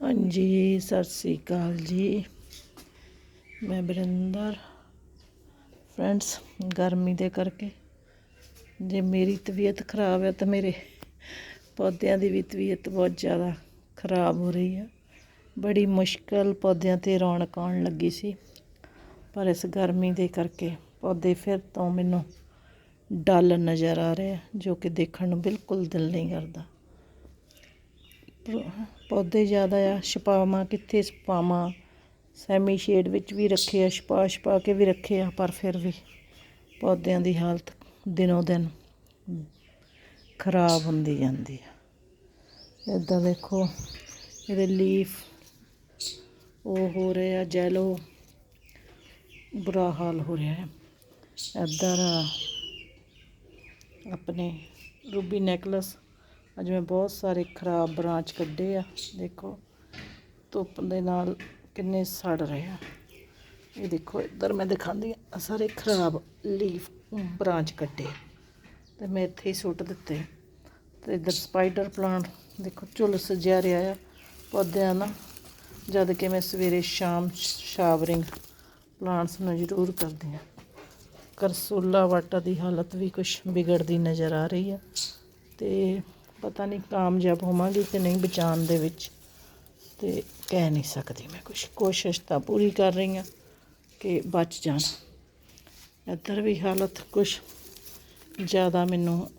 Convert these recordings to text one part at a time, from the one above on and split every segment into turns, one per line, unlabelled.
ਹਾਂਜੀ, ਸਤਿ ਸ੍ਰੀ ਅਕਾਲ ਜੀ। ਮੈਂ ਬਰਿੰਦਰ ਫਰੈਂਡਸ, ਗਰਮੀ ਦੇ ਕਰਕੇ ਜੇ ਮੇਰੀ ਤਬੀਅਤ ਖਰਾਬ ਹੈ ਤਾਂ ਮੇਰੇ ਪੌਦਿਆਂ ਦੀ ਵੀ ਤਬੀਅਤ ਬਹੁਤ ਜ਼ਿਆਦਾ ਖਰਾਬ ਹੋ ਰਹੀ ਹੈ। ਬੜੀ ਮੁਸ਼ਕਲ ਪੌਦਿਆਂ ਤੇ ਰੌਣਕ ਆਉਣ ਲੱਗੀ ਸੀ। ਪਰ ਇਸ ਗਰਮੀ ਦੇ ਕਰਕੇ ਪੌਦੇ ਫਿਰ ਤੋਂ ਮੈਨੂੰ ਡਲ ਨਜ਼ਰ ਆ ਰਿਹਾ ਜੋ ਕਿ ਦੇਖਣ ਨੂੰ ਬਿਲਕੁਲ ਦਿਲ ਨਹੀਂ ਕਰਦਾ। ਪੌਦੇ ਜ਼ਿਆਦਾ ਆ, ਛਪਾਵਾਂ ਕਿੱਥੇ ਛਪਾਵਾਂ? ਸੈਮੀ ਸ਼ੇਡ ਵਿੱਚ ਵੀ ਰੱਖੇ ਆ, ਛਪਾ ਛਪਾ ਕੇ ਵੀ ਰੱਖੇ ਆ, ਪਰ ਫਿਰ ਵੀ ਪੌਦਿਆਂ ਦੀ ਹਾਲਤ ਦਿਨੋਂ ਦਿਨ ਖਰਾਬ ਹੁੰਦੀ ਜਾਂਦੀ ਆ। ਇੱਦਾਂ ਦੇਖੋ, ਇਹਦੇ ਲੀਫ ਉਹ ਹੋ ਰਹੇ ਆ, ਜੈਲੋ। ਬੁਰਾ ਹਾਲ ਹੋ ਰਿਹਾ ਹੈ ਦਾ ਆਪਣੇ ਰੂਬੀ ਨੈਕਲਸ ਅੱਜ ਮੈਂ ਬਹੁਤ ਸਾਰੇ ਖਰਾਬ ਬ੍ਰਾਂਚ ਕੱਢੇ ਆ, ਦੇਖੋ। ਧੁੱਪ ਦੇ ਨਾਲ ਕਿੰਨੇ ਸੜ ਰਹੇ ਆ। ਇਹ ਦੇਖੋ, ਇੱਧਰ ਮੈਂ ਦਿਖਾਉਂਦੀ ਆ ਸਾਰੇ ਖਰਾਬ ਲੀਫ ਬ੍ਰਾਂਚ ਕੱਢੇ। ਤੇ ਮੈਂ ਇੱਥੇ ਹੀ ਸੁੱਟ ਦਿੱਤੇ। ਤੇ ਇੱਧਰ ਸਪਾਈਡਰ ਪਲਾਂਟ, ਦੇਖੋ, ਝੁੱਲ ਸਜਿਆ ਰਿਹਾ ਆ ਪੌਦਿਆਂ ਨਾਲ। ਜਦ ਕਿ ਮੈਂ ਸਵੇਰੇ ਸ਼ਾਮ ਸ਼ਾਵਰਿੰਗ ਪਲਾਂਟਸ ਨੂੰ ਜ਼ਰੂਰ ਕਰਦੀ ਹਾਂ। ਕਰਸੂਲਾ ਵਾਟਾ ਦੀ ਹਾਲਤ ਵੀ ਕੁਝ ਵਿਗੜਦੀ ਨਜ਼ਰ ਆ ਰਹੀ ਆ। ਤੇ ਪਤਾ ਨਹੀਂ ਕਾਮਯਾਬ ਹੋਵਾਂਗੀ ਕਿ ਨਹੀਂ ਬਚਾਉਣ ਦੇ ਵਿੱਚ। ਤੇ ਕਹਿ ਨਹੀਂ ਸਕਦੀ ਮੈਂ ਕੁਝ ਕੋਸ਼ਿਸ਼ ਤਾਂ ਪੂਰੀ ਕਰ ਰਹੀ ਹਾਂ ਕਿ ਬਚ ਜਾਣ। ਇੱਧਰ ਵੀ ਹਾਲਤ ਕੁਝ ਜ਼ਿਆਦਾ ਮੈਨੂੰ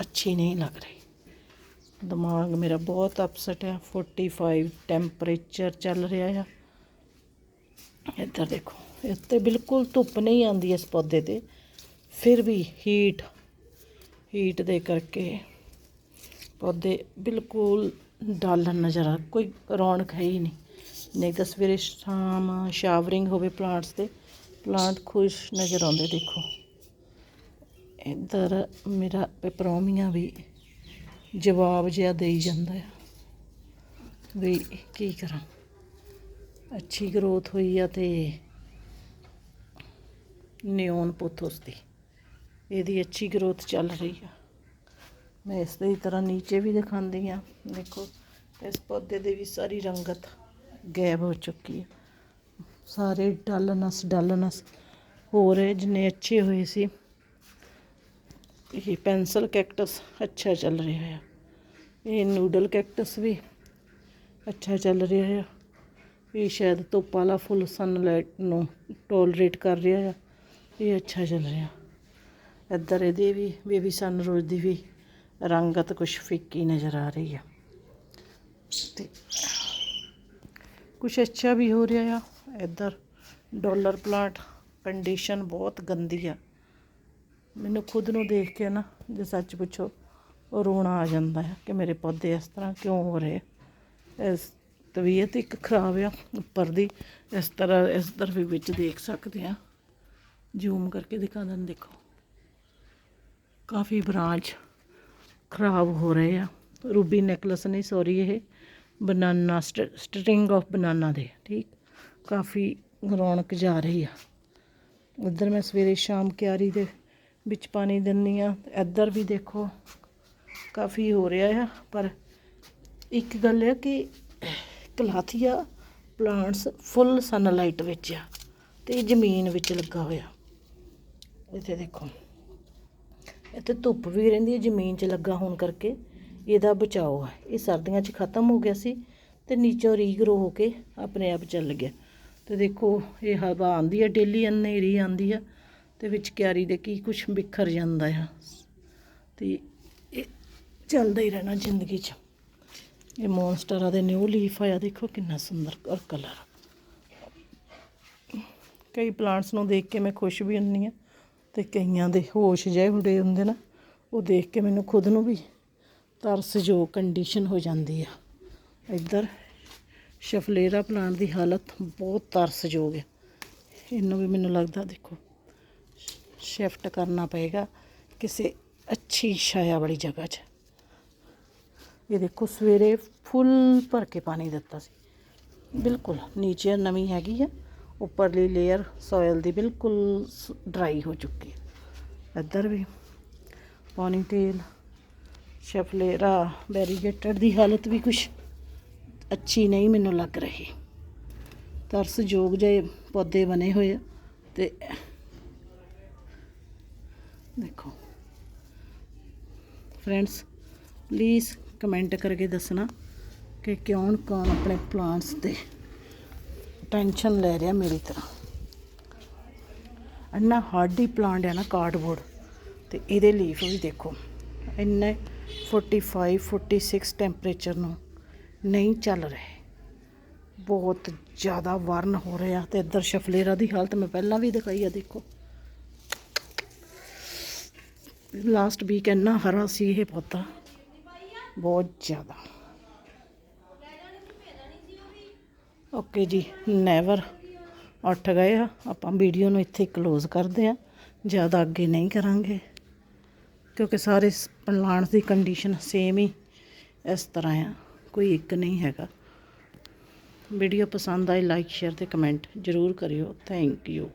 ਅੱਛੀ ਨਹੀਂ ਲੱਗ ਰਹੀ। ਦਿਮਾਗ ਮੇਰਾ ਬਹੁਤ ਅਪਸੈਟ ਹੈ 45 ਟੈਂਪਰੇਚਰ ਚੱਲ ਰਿਹਾ ਆ। ਇੱਧਰ ਦੇਖੋ, ਇੱਥੇ ਬਿਲਕੁਲ ਧੁੱਪ ਨਹੀਂ ਆਉਂਦੀ ਇਸ ਪੌਦੇ ਤੇ। ਫਿਰ ਵੀ ਹੀਟ ਹੀਟ ਦੇ ਕਰਕੇ ਪੌਦੇ ਬਿਲਕੁਲ ਡਲ ਨਜ਼ਰ ਆ, ਕੋਈ ਰੌਣਕ ਹੈ ਹੀ ਨਹੀਂ। ਨਹੀਂ ਤਾਂ ਸਵੇਰੇ ਸ਼ਾਮ ਸ਼ਾਵਰਿੰਗ ਹੋਵੇ ਪਲਾਂਟਸ ਤੇ, ਪਲਾਂਟ ਖੁਸ਼ ਨਜ਼ਰ ਆਉਂਦੇ ਦੇਖੋ। ਇੱਧਰ ਮੇਰਾ ਪੈਪਰੋਮੀਆ ਵੀ ਜਵਾਬ ਜਿਹਾ ਦੇਈ ਜਾਂਦਾ ਆ, ਵੀ ਕੀ ਕਰਾਂ। ਅੱਛੀ ਗਰੋਥ ਹੋਈ ਆ ਤੇ ਨਿਓਨ ਪੁੱਥੋਸ ਦੀ, ਇਹਦੀ ਅੱਛੀ ਗਰੋਥ ਚੱਲ ਰਹੀ ਆ। ਮੈਂ ਇਸ ਦੀ ਤਰ੍ਹਾਂ ਨੀਚੇ ਵੀ ਦਿਖਾਉਂਦੀ ਆ ਦੇਖੋ, ਇਸ ਪੌਦੇ ਦੇ ਵੀ ਸਾਰੀ ਰੰਗਤ ਗਾਇਬ ਹੋ ਚੁੱਕੀ ਹੈ। ਸਾਰੇ ਡਲ ਨਸ ਡਲ ਨਸ ਹੋ ਰਹੇ ਜਿੰਨੇ ਅੱਛੇ ਹੋਏ ਸੀ, ਇਹ ਪੈਨਸਲ ਕੈਕਟਸ ਅੱਛਾ ਚੱਲ ਰਿਹਾ ਹੈ ਇਹ ਨੂਡਲ ਕੈਕਟਸ ਵੀ ਅੱਛਾ ਚੱਲ ਰਿਹਾ ਹੈ ਇਹ ਸ਼ਾਇਦ ਧੁੱਪ ਵਾਲਾ ਫੁੱਲ ਸਨਲਾਈਟ ਨੂੰ ਟੋਲਰੇਟ ਕਰ ਰਿਹਾ ਹੈ ਇਹ ਅੱਛਾ ਚੱਲ ਰਿਹਾ। ਇੱਧਰ ਇਹਦੇ ਵੀ, ਬੇਬੀ ਸਨਰੋਜ਼ ਦੀ ਵੀ ਰੰਗਤ ਕੁਛ ਫਿੱਕੀ ਨਜ਼ਰ ਆ ਰਹੀ ਆ ਤੇ ਕੁਛ ਅੱਛਾ ਵੀ ਹੋ ਰਿਹਾ ਆ। ਇੱਧਰ ਡਾਲਰ ਪਲਾਂਟ ਕੰਡੀਸ਼ਨ ਬਹੁਤ ਗੰਦੀ ਆ। ਮੈਨੂੰ ਖੁਦ ਨੂੰ ਦੇਖ ਕੇ ਨਾ ਜੇ ਸੱਚ ਪੁੱਛੋ, ਉਹ ਰੋਣਾ ਆ ਜਾਂਦਾ ਹੈ ਕਿ ਮੇਰੇ ਪੌਦੇ ਇਸ ਤਰ੍ਹਾਂ ਕਿਉਂ ਹੋ ਰਹੇ ਇਸ ਤਬੀਅਤ ਇੱਕ ਖਰਾਬ ਆ, ਉੱਪਰ ਦੀ ਇਸ ਤਰ੍ਹਾਂ ਇਸ ਤਰ੍ਹਾਂ ਵਿੱਚ ਦੇਖ ਸਕਦੇ ਆ। ਜ਼ੂਮ ਕਰਕੇ ਦਿਖਾ ਦਿੰਦੇ ਦੇਖੋ। ਕਾਫੀ ਬ੍ਰਾਂਚ ਖਰਾਬ ਹੋ ਰਹੇ ਆ। ਰੂਬੀ ਨੈਕਲਸ ਨਹੀਂ ਸੌਰੀ ਇਹ, ਬਨਾਨਾ ਸਟਰਿੰਗ ਆਫ ਬਨਾਨਾ ਦੇ, ਠੀਕ? ਕਾਫੀ ਰੌਣਕ ਜਾ ਰਹੀ ਆ। ਇੱਧਰ ਮੈਂ ਸਵੇਰੇ ਸ਼ਾਮ ਕਿਆਰੀ ਦੇ ਵਿੱਚ ਪਾਣੀ ਦਿੰਨੀ ਆ। ਇੱਧਰ ਵੀ ਦੇਖੋ, ਕਾਫੀ ਹੋ ਰਿਹਾ ਆ। ਪਰ ਇੱਕ ਗੱਲ ਹੈ ਕਿ ਕਲਾਥੀਆ ਪਲਾਂਟਸ ਫੁੱਲ ਸਨਲਾਈਟ ਵਿੱਚ ਆ ਤੇ ਜ਼ਮੀਨ ਵਿੱਚ ਲੱਗਾ ਹੋਇਆ। ਇੱਥੇ ਦੇਖੋ। ਇੱਥੇ ਧੁੱਪ ਵੀ ਰਹਿੰਦੀ ਹੈ, ਜ਼ਮੀਨ 'ਚ ਲੱਗਾ ਹੋਣ ਕਰਕੇ ਇਹਦਾ ਬਚਾਓ ਹੈ। ਇਹ ਸਰਦੀਆਂ 'ਚ ਖਤਮ ਹੋ ਗਿਆ ਸੀ ਤੇ ਨੀਚੋਂ ਰੀਗਰੋ ਹੋ ਕੇ ਆਪਣੇ ਆਪ ਚੱਲ ਗਿਆ। ਤੇ ਦੇਖੋ, ਇਹ ਹਵਾ ਆਂਦੀ ਹੈ, ਡੇਲੀ ਹਨੇਰੀ ਆਂਦੀ ਆ ਤੇ ਵਿੱਚ ਕਿਆਰੀ ਦੇ ਕੀ ਕੁਝ ਬਿਖਰ ਜਾਂਦਾ ਆ। ਤੇ ਇਹ ਚੱਲਦਾ ਹੀ ਰਹਿਣਾ ਜ਼ਿੰਦਗੀ 'ਚ। ਇਹ ਮੌਨਸਟਰਾ ਦੇ ਨਿਊ ਲੀਫ ਆਇਆ ਦੇਖੋ ਕਿੰਨਾ ਸੁੰਦਰ ਔਰ ਕਲਰ ਕਈ ਪਲਾਂਟਸ ਨੂੰ ਦੇਖ ਕੇ ਮੈਂ ਖੁਸ਼ ਵੀ ਹੁੰਨੀ ਆ ਤੇ ਕਈਆਂ ਦੇ ਹੋਸ਼ ਜਿਹੇ ਹੁੰਦੇ ਹੁੰਦੇ ਨਾ, ਉਹ ਦੇਖ ਕੇ ਮੈਨੂੰ ਖੁਦ ਨੂੰ ਵੀ ਤਰਸਯੋਗ ਕੰਡੀਸ਼ਨ ਹੋ ਜਾਂਦੀ ਆ। ਇੱਧਰ ਸ਼ਫਲੇਰਾ ਪਲਾਂਟ ਦੀ ਹਾਲਤ ਬਹੁਤ ਤਰਸਯੋਗ ਹੈ ਇਹਨੂੰ ਵੀ ਮੈਨੂੰ ਲੱਗਦਾ ਦੇਖੋ ਸ਼ਿਫਟ ਕਰਨਾ ਪਏਗਾ ਕਿਸੇ ਅੱਛੀ ਛਾਇਆ ਵਾਲੀ ਜਗ੍ਹਾ 'ਚ। ਇਹ ਦੇਖੋ ਸਵੇਰੇ ਫੁੱਲ ਭਰ ਕੇ ਪਾਣੀ ਦਿੱਤਾ ਸੀ। ਬਿਲਕੁਲ ਨੀਚੇ ਨਵੀਂ ਹੈਗੀ ਆ। ਉੱਪਰਲੀ ਲੇਅਰ ਸੋਇਲ ਦੀ ਬਿਲਕੁਲ ਡਰਾਈ ਹੋ ਚੁੱਕੀ ਇੱਧਰ ਵੀ ਪੋਨੀ ਤੇਲ ਸ਼ਫਲੇਰਾ ਬੈਰੀਗੇਟਡ ਦੀ ਹਾਲਤ ਵੀ ਕੁਛ ਅੱਛੀ ਨਹੀਂ ਮੈਨੂੰ ਲੱਗ ਰਹੀ। ਤਰਸਯੋਗ ਜਿਹੇ ਪੌਦੇ ਬਣੇ ਹੋਏ ਆ ਤੇ ਦੇਖੋ। ਫਰੈਂਡਸ ਪਲੀਜ਼ ਕਮੈਂਟ ਕਰਕੇ ਦੱਸਣਾ ਕਿ ਕਿਉਂ ਕੌਣ ਆਪਣੇ ਪਲਾਂਟਸ ਤੇ ਟੈਨਸ਼ਨ ਲੈ ਰਿਹਾ ਮੇਰੀ ਤਰ੍ਹਾਂ। ਇੰਨਾ ਹਾਰਡੀ ਪਲਾਂਟ ਹੈ ਨਾ ਕਾਰਡਬੋਰਡ ਤੇ ਇਹਦੇ ਲੀਫ ਵੀ ਦੇਖੋ। ਇੰਨੇ 45 46 ਟੈਂਪਰੇਚਰ ਨੂੰ ਨਹੀਂ ਚੱਲ ਰਹੇ। ਬਹੁਤ ਜ਼ਿਆਦਾ ਵਰਨ ਹੋ ਰਿਹਾ ਤੇ ਇੱਧਰ ਸ਼ਫਲੇਰਾ ਦੀ ਹਾਲਤ ਮੈਂ ਪਹਿਲਾਂ ਵੀ ਦਿਖਾਈ ਆ, ਦੇਖੋ। ਲਾਸਟ ਵੀਕ ਇੰਨਾ ਹਰਾ ਸੀ ਇਹ ਪੌਦਾ, ਬਹੁਤ ਜ਼ਿਆਦਾ। ਓਕੇ ਜੀ ਨੈਵਰ ਉੱਠ ਗਏ ਆ। ਆਪਾਂ ਵੀਡੀਓ ਨੂੰ ਇੱਥੇ ਕਲੋਜ਼ ਕਰਦੇ ਆ। ਜ਼ਿਆਦਾ ਅੱਗੇ ਨਹੀਂ ਕਰਾਂਗੇ, ਕਿਉਂਕਿ ਸਾਰੇ ਪਲਾਂਟਸ ਦੀ ਕੰਡੀਸ਼ਨ ਸੇਮ ਹੀ ਇਸ ਤਰ੍ਹਾਂ ਆ। ਕੋਈ ਇੱਕ ਨਹੀਂ ਹੈਗਾ। ਵੀਡੀਓ ਪਸੰਦ ਆਈ ਲਾਈਕ ਸ਼ੇਅਰ ਤੇ ਕਮੈਂਟ ਜ਼ਰੂਰ ਕਰਿਓ। Thank you